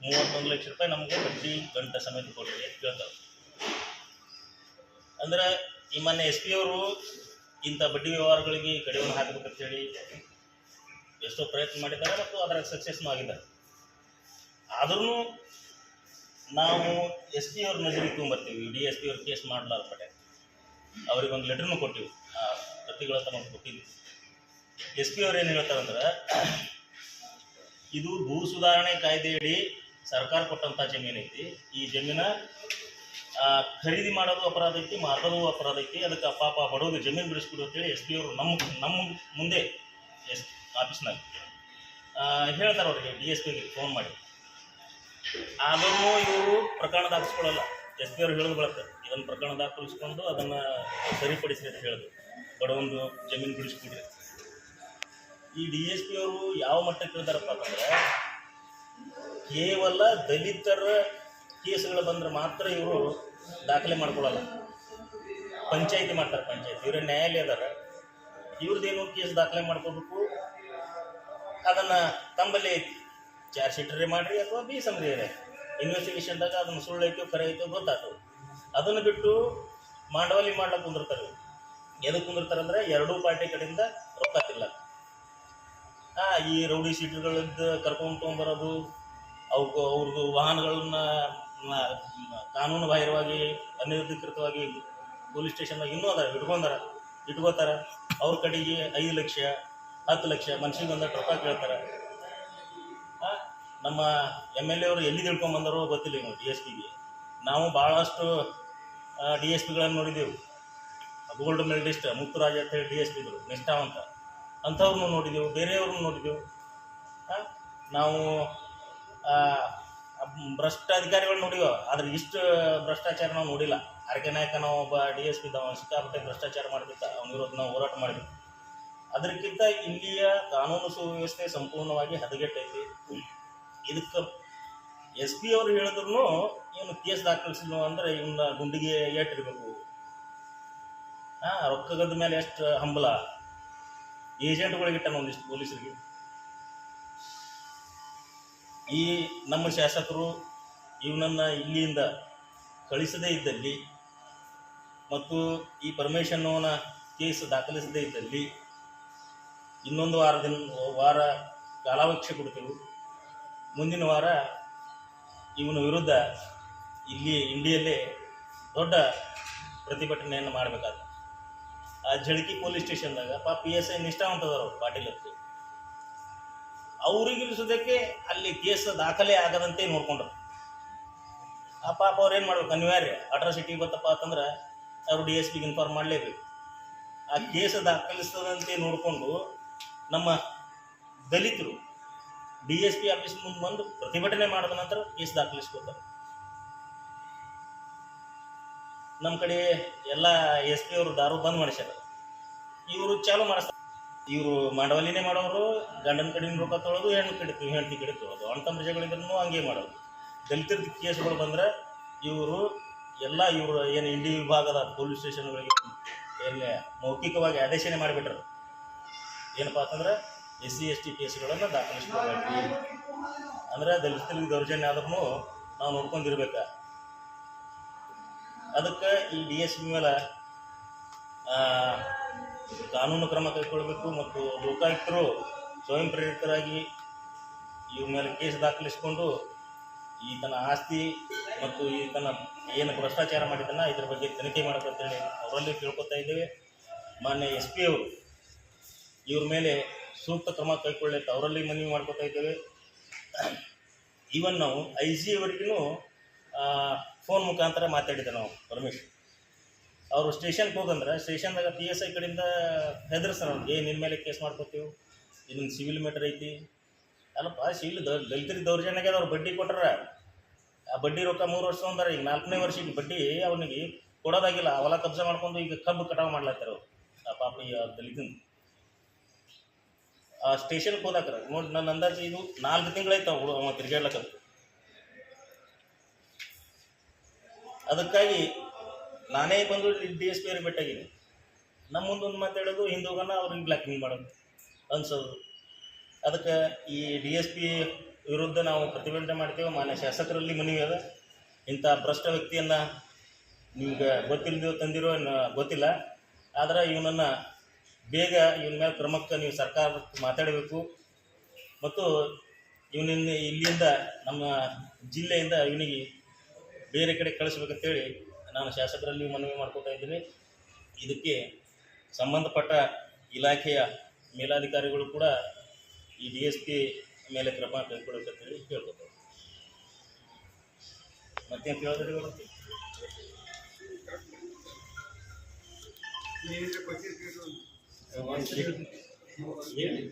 ಮೂವತ್ತೊಂದು ಲಕ್ಷ ರೂಪಾಯಿ ನಮಗೆ ಬಡ್ಡಿ ಗಂಟ ಸಮೇತ ಕೊಡ್ರಿ ಅಂತ ಕೇಳ್ತಾರೆ ಅಂದ್ರೆ ಈ ಮೊನ್ನೆ ಎಸ್ ಪಿ ಅವರು ಇಂಥ ಬಡ್ಡಿ ವ್ಯವಹಾರಗಳಿಗೆ ಕಡಿವಾಣ ಹಾಕಬೇಕಂತ ಹೇಳಿ ಎಷ್ಟೋ ಪ್ರಯತ್ನ ಮಾಡಿದ್ದಾರೆ ಮತ್ತು ಅದರ ಸಕ್ಸಸ್ನೂ ಆಗಿದ್ದಾರೆ. ಆದ್ರೂ ನಾವು ಎಸ್ ಪಿ ಅವ್ರ ನಜರಿಗೆ ತೊಗೊಂಬರ್ತೀವಿ. ಡಿ ಎಸ್ ಪಿ ಅವ್ರ ಕೇಸ್ ಮಾಡಲಾರ್ಪಡೆ ಅವ್ರಿಗೆ ಒಂದು ಲೆಟ್ರನ್ನು ಕೊಟ್ಟಿವಿ. ಆ ಪ್ರತಿಗಳ ತಮ್ಮ ಕೊಟ್ಟಿದ್ವಿ. ಎಸ್ ಪಿ ಅವ್ರು ಏನು ಹೇಳ್ತಾರಂದ್ರೆ, ಇದು ಭೂ ಸುಧಾರಣೆ ಕಾಯ್ದೆಯಡಿ ಸರ್ಕಾರ ಕೊಟ್ಟಂಥ ಜಮೀನ್ ಐತಿ. ಈ ಜಮೀನ ಖರೀದಿ ಮಾಡೋದು ಅಪರಾಧ ಐತಿ ಮಾರೋದು ಅಪರಾಧ ಐತಿ. ಅದಕ್ಕೆ ಪಾಪ ಬಡವ್ರಿಗೆ ಜಮೀನು ಬಿಡಿಸ್ಬಿಡು ಅಂತೇಳಿ ಎಸ್ ಪಿ ಅವರು ನಮ್ಮ ನಮ್ಮ ಮುಂದೆ ಎಸ್, ಆಫೀಸ್ನಾಗ. ಹೇಳ್ತಾರೆ ಅವ್ರಿಗೆ, ಡಿ ಎಸ್ ಪಿಗೆ ಫೋನ್ ಮಾಡಿ. ಆದರೂ ಇವರು ಪ್ರಕರಣ ದಾಖಲಿಸ್ಕೊಳ್ಳಲ್ಲ. ಎಸ್ ಪಿ ಅವ್ರು ಹೇಳಿದ ಬಳಕ ಇದನ್ನು ಪ್ರಕರಣ ದಾಖಲಿಸ್ಕೊಂಡು ಅದನ್ನು ಸರಿಪಡಿಸಿ ಅಂತ ಹೇಳಿದ್ರು ಬಡವೊಂದು ಜಮೀನು ಬಿಡಿಸ್ಬಿಡ್ರಿ. ಈ ಡಿ ಎಸ್ ಪಿ ಅವರು ಯಾವ ಮಟ್ಟಕ್ಕೆ ಹೇಳ್ತಾರಪ್ಪ ಅಂತಂದ್ರೆ ಕೇವಲ ದಲಿತರ ಕೇಸುಗಳು ಬಂದ್ರೆ ಮಾತ್ರ ಇವರು ದಾಖಲೆ ಮಾಡ್ಕೊಳ್ಳಲ್ಲ. ಪಂಚಾಯತಿ ಮಾಡ್ತಾರೆ ಪಂಚಾಯತಿ. ಇವರೇ ನ್ಯಾಯಾಲಯ ಅದಾರ. ಇವ್ರದ್ದೇನು ಕೇಸ್ ದಾಖಲೆ ಮಾಡ್ಕೋಬೇಕು? ಅದನ್ನು ಐತಿ. ಚಾರ್ಜ್ ಶೀಟ್ರೇ ಮಾಡಿರಿ ಅಥವಾ ಬಿ ಸಮರಿ ಇನ್ವೆಸ್ಟಿಗೇಷನ್ದಾಗ ಅದನ್ನು ಸುಳ್ಳು ಐತೋ, ಕರೆ ಐತೋ ಗೊತ್ತಾಗ್ತದೆ. ಅದನ್ನು ಬಿಟ್ಟು ಮಾಂಡವಲಿ ಮಾಡ್ಲಕ್ಕೆ ಕುಂದಿರ್ತಾರೆ. ಎದಕ್ಕೆ ಕುಂದಿರ್ತಾರೆ ಅಂದರೆ ಎರಡೂ ಪಾರ್ಟಿ ಕಡೆಯಿಂದ ರೊಕ್ಕ ತಿಲ್ಲ ಈ ರೌಡಿ ಶೀಟರ್ಗಳಿಂದ ಕರ್ಕೊಂಡು ತೊಗೊಂಬರೋದು ಅವ್ಕು ಅವ್ರದ್ದು ವಾಹನಗಳನ್ನ ಕಾನೂನು ಬಾಹಿರವಾಗಿ ಅನಧಿಕೃತವಾಗಿ ಪೊಲೀಸ್ ಸ್ಟೇಷನ್ದಾಗ ಇನ್ನೂ ಅದ ಇಟ್ಕೊಂಡಾರ ಇಟ್ಕೋತಾರ ಅವ್ರ ಕಡೆಗೆ ಐದು ಲಕ್ಷ, ಹತ್ತು ಲಕ್ಷ ಮನ್ಸಿಗೆ ಒಂದಷ್ಟು ರೊಕ್ಕ ಕೇಳ್ತಾರೆ. ನಮ್ಮ ಎಂ ಎಲ್ ಎ ಅವರು ಎಲ್ಲಿ ತಿಳ್ಕೊಂಬಂದಾರೋ ಗೊತ್ತಿಲ್ಲ ಇನ್ನು ಡಿ ಎಸ್ ಪಿಗೆ. ನಾವು ಭಾಳಷ್ಟು ಡಿ ಎಸ್ ಪಿಗಳನ್ನು ನೋಡಿದ್ದೆವು ಗೋಲ್ಡ್ ಮೆಡಲಿಸ್ಟ್, ಮುತ್ತುರಾಜ್ ಅಂತ ಹೇಳಿ ಡಿ ಎಸ್ ಪಿಗಳು, ನಿಷ್ಠಾವಂತ. ಅಂಥವ್ರನ್ನೂ ನೋಡಿದೆವು, ಬೇರೆಯವ್ರನ್ನೂ ನೋಡಿದೆವು. ನಾವು ಭ್ರಷ್ಟ ಅಧಿಕಾರಿಗಳು ನೋಡಿವ, ಆದ್ರೆ ಇಷ್ಟು ಭ್ರಷ್ಟಾಚಾರ ನಾವು ನೋಡಿಲ್ಲ. ಅರಕೆ ನಾಯಕ ನಾವು ಒಬ್ಬ ಡಿ ಎಸ್ ಪಿ ಸಿಕ್ಕಾಪಟ್ಟೆ ಭ್ರಷ್ಟಾಚಾರ ಮಾಡ್ತಿದ್ದ ಅವನ ವಿರೋಧ ನಾವು ಹೋರಾಟ ಮಾಡಿದ್ವಿ ಅದಕ್ಕಿಂತ ಇಲ್ಲಿಯ ಕಾನೂನು ಸುವ್ಯವಸ್ಥೆ ಸಂಪೂರ್ಣವಾಗಿ ಹದಗೆಟ್ಟೈತಿ. ಇದಕ್ಕೆ ಎಸ್ ಪಿ ಅವರು ಹೇಳಿದ್ರು ಇವನು ಕೇಸ್ ದಾಖಲಿಸಿಲ್ಲ ಅಂದ್ರೆ ಇವನ್ನ ಗುಂಡಿಗೆ ಏಟಿರ್ಬೇಕು ಹಾಂ ರೊಕ್ಕಗದ ಮೇಲೆ ಎಷ್ಟು ಹಂಬಲ? ಏಜೆಂಟ್ಗಳಿಗಿಟ್ಟಾನ ಒಂದಿಷ್ಟು ಪೊಲೀಸರಿಗೆ. ಈ ನಮ್ಮ ಶಾಸಕರು ಇವನನ್ನು ಇಲ್ಲಿಂದ ಕಳಿಸದೇ ಇದ್ದಲ್ಲಿ ಮತ್ತು ಈ ಪರಮೇಶನ್ನವನ ಕೇಸ್ ದಾಖಲಿಸದೇ ಇದ್ದಲ್ಲಿ ಇನ್ನೊಂದು ವಾರದಿನ, ವಾರ ಕಾಲಾವಕಾಶ ಕೊಡ್ತೇವೆ. ಮುಂದಿನ ವಾರ ಇವನ ವಿರುದ್ಧ ಇಲ್ಲಿ ಇಂಡಿಯಲ್ಲೇ ದೊಡ್ಡ ಪ್ರತಿಭಟನೆಯನ್ನು ಮಾಡಬೇಕಾದ ಆ ಜಳಕಿ ಪೊಲೀಸ್ ಸ್ಟೇಷನ್ದಾಗ ಪಾಪ ಪಿ ಎಸ್ ಐ ನಿಷ್ಠಾವಂತದವರು ಪಾಟೀಲ್ ಅಂತ ಅವ್ರಿಗೆ ಇಳಿಸೋದಕ್ಕೆ ಅಲ್ಲಿ ಕೇಸ್ ದಾಖಲೆ ಆಗದಂತೆ ನೋಡ್ಕೊಂಡ್ರು. ಆ ಪಾಪ ಅವ್ರು ಏನು ಮಾಡ್ಬೇಕು? ಅನಿವಾರ್ಯ. ಅಟ್ರಾಸಿಟಿ ಗೊತ್ತಪ್ಪ ಅಂತಂದ್ರೆ ಅವರು ಡಿ ಎಸ್ ಪಿಗೆ ಇನ್ಫಾರ್ಮ್ ಮಾಡಲೇಬೇಕು. ಆ ಕೇಸ್ ದಾಖಲಿಸ್ತದಂತೆ ನೋಡಿಕೊಂಡು ನಮ್ಮ ದಲಿತರು ಡಿ ಎಸ್ ಪಿ ಆಫೀಸ್ ಮುಂದೆ ಬಂದು ಪ್ರತಿಭಟನೆ ಮಾಡಿದ ನಂತರ ಕೇಸ್ ದಾಖಲಿಸ್ಕೋತಾರೆ. ನಮ್ಮ ಕಡೆ ಎಲ್ಲ ಎಸ್ ಪಿ ಅವರು ದಾರು ಬಂದ್ ಮಾಡಿಸ್ಯಾರ. ಇವರು ಚಾಲು ಮಾಡಿಸ್ತಾರೆ. ಇವರು ಮಾಡವಲಿನೇ ಮಾಡೋರು, ಗಂಡನ ಕಡೆ ರೊಕ್ಕ ತೊಳೋದು ಹೆಣ್ಣು ಕಡೆ ಹೆಂಡತಿ ಕಡೆ ತೊಳೋದು ಅಣ್ಣ ಹಂಗೆ ಮಾಡೋದು ದಲಿತರ ಕೇಸ್ಗಳು ಬಂದ್ರೆ ಇವರು ಎಲ್ಲ ಇವರು ಏನು ಇಂಡಿ ವಿಭಾಗದ ಪೊಲೀಸ್ ಸ್ಟೇಷನ್ಗಳಿಗೆ ಏನು ಮೌಖಿಕವಾಗಿ ಆದೇಶನೇ ಮಾಡಿಬಿಟ್ರು. ಏನಪ್ಪ ಅಂತಂದ್ರೆ ಎಸ್ ಸಿ ಎಸ್ ಟಿ ಕೇಸ್ಗಳನ್ನು ದಾಖಲಿಸ್ಕೊಳ್ಬೇಕು ಅಂದ್ರೆ ದಲಿತರಿಗೆ ದೌರ್ಜನ್ಯ ಆದ್ರೂ ನಾವು ನೋಡ್ಕೊಂಡಿರ್ಬೇಕು. ಅದಕ್ಕೆ ಈ ಡಿ ಎಸ್ ಪಿ ಮೇಲೆ ಕಾನೂನು ಕ್ರಮ ಕೈಗೊಳ್ಳಬೇಕು ಮತ್ತು ಲೋಕಾಯುಕ್ತರು ಸ್ವಯಂ ಪ್ರೇರಿತರಾಗಿ ಇವ್ರ ಮೇಲೆ ಕೇಸ್ ದಾಖಲಿಸಿಕೊಂಡು ಈತನ ಆಸ್ತಿ ಮತ್ತು ಈತನ ಏನು ಭ್ರಷ್ಟಾಚಾರ ಮಾಡಿದ್ದಾನ ಇದ್ರ ಬಗ್ಗೆ ತನಿಖೆ ಮಾಡಬೇಕಂತೇಳಿ ಅವರಲ್ಲಿ ಕೇಳ್ಕೊತಾ ಇದ್ದೇವೆ. ಮಾನ್ಯ ಎಸ್ ಪಿ ಅವರು ಇವ್ರ ಮೇಲೆ ಸೂಕ್ತ ಕ್ರಮ ಕೈಗೊಳ್ಳಕ್ಕೆ ಅವರಲ್ಲಿ ಮನವಿ ಮಾಡ್ಕೊತಾ ಇದ್ದೇವೆ. ಈವನ್ ನಾವು ಐ ಜಿ ಅವರಿಗೂ ಫೋನ್ ಮುಖಾಂತರ ಮಾತಾಡಿದ್ದೆ ನಾವು ಪರಮೇಶ್ ಅವರು ಸ್ಟೇಷನ್ಗೆ ಹೋಗಂದ್ರೆ ಸ್ಟೇಷನ್ದಾಗ ಪಿ ಎಸ್ ಐ ಕಡೆಯಿಂದ ಹೆದರ್ಸ್ತಾರೆ ಅವ್ರಿಗೆ, ಏ ನಿನ್ನ ಮೇಲೆ ಕೇಸ್ ಮಾಡ್ಕೊತೀವಿ ಇದೊಂದು ಸಿವಿಲ್ ಮ್ಯಾಟರ್ ಐತಿ. ಅಲ್ಲಪ್ಪ ಸಿವಿಲ್ ದ ದಲಿತರಿಗೆ ದೌರ್ಜನ್ಯಾಗೆ ಅವ್ರು ಬಡ್ಡಿ ಕೊಟ್ರ. ಆ ಬಡ್ಡಿ ರೊಕ್ಕ ಮೂರು ವರ್ಷ ಅಂದ್ರೆ ಈಗ ನಾಲ್ಕನೇ ವರ್ಷಕ್ಕೆ ಬಡ್ಡಿ ಅವನಿಗೆ ಕೊಡೋದಾಗಿಲ್ಲ ಹೊಲ ಕಬ್ಜಾ ಮಾಡ್ಕೊಂಡು ಈಗ ಕಬ್ಬು ಕಟಾವು ಮಾಡ್ಲತ್ತಾರ ಆ ಪಾಪ ಈ ದಲಿತನ. ಆ ಸ್ಟೇಷನ್ಗೆ ಹೋದಾಕ್ರ, ನೋಡಿ ನನ್ನ ಅಂದಾಜು ಇದು ನಾಲ್ಕು ತಿಂಗಳಾಯ್ತು ಅವಳು ಅವ ತಿರ್ಗಾಡ್ಲಕ್ಕ ಅದಕ್ಕಾಗಿ ನಾನೇ ಬಂದು ಡಿ ಎಸ್ ಪಿ ಅವ್ರಿಗೆ ನಮ್ಮ ಮುಂದೊಂದು ಮಾತಾಡೋದು ಅವ್ರಿಗೆ ಬ್ಲ್ಯಾಕ್ಮೇಲ್ ಮಾಡೋದು, ಅನ್ಸೋದು. ಅದಕ್ಕೆ ಈ ಡಿ ಎಸ್ ಪಿ ವಿರುದ್ಧ ನಾವು ಪ್ರತಿಭಟನೆ ಮಾಡ್ತೇವೆ. ಮಾನ್ಯ ಶಾಸಕರಲ್ಲಿ ಮನವಿ ಅದ. ಇಂಥ ಭ್ರಷ್ಟ ವ್ಯಕ್ತಿಯನ್ನು ನಿಮ್ಗೆ ಗೊತ್ತಿಲ್ಲದೆ ತಂದಿರೋ ಗೊತ್ತಿಲ್ಲ. ಆದ್ರೆ ಇವನನ್ನು ಬೇಗ ಇವನ ಮೇಲೆ ಕ್ರಮಕ್ಕೆ ನೀವು ಸರ್ಕಾರ ಮಾತಾಡಬೇಕು. ಮತ್ತು ಇವನಿಂದ ಇಲ್ಲಿಂದ ನಮ್ಮ ಜಿಲ್ಲೆಯಿಂದ ಇವನಿಗೆ ಬೇರೆ ಕಡೆ ಕಳಿಸ್ಬೇಕಂತೇಳಿ ನಾನು ಶಾಸಕರಲ್ಲಿ ಮನವಿ ಮಾಡ್ಕೊತಾ ಇದ್ದೀನಿ. ಇದಕ್ಕೆ ಸಂಬಂಧಪಟ್ಟ ಇಲಾಖೆಯ ಮೇಲಾಧಿಕಾರಿಗಳು ಕೂಡ ಈ ಡಿ ಎಸ್ ಪಿ ಮೇಲೆ ಕ್ರಮ ಕೈಗೊಳ್ಳಬೇಕಂತೇಳಿ ಕೇಳ್ಕೊತಾರೆ ಮತ್ತೆ ಕೇಳಿದ್ರಿ? ಹೇಳಿ.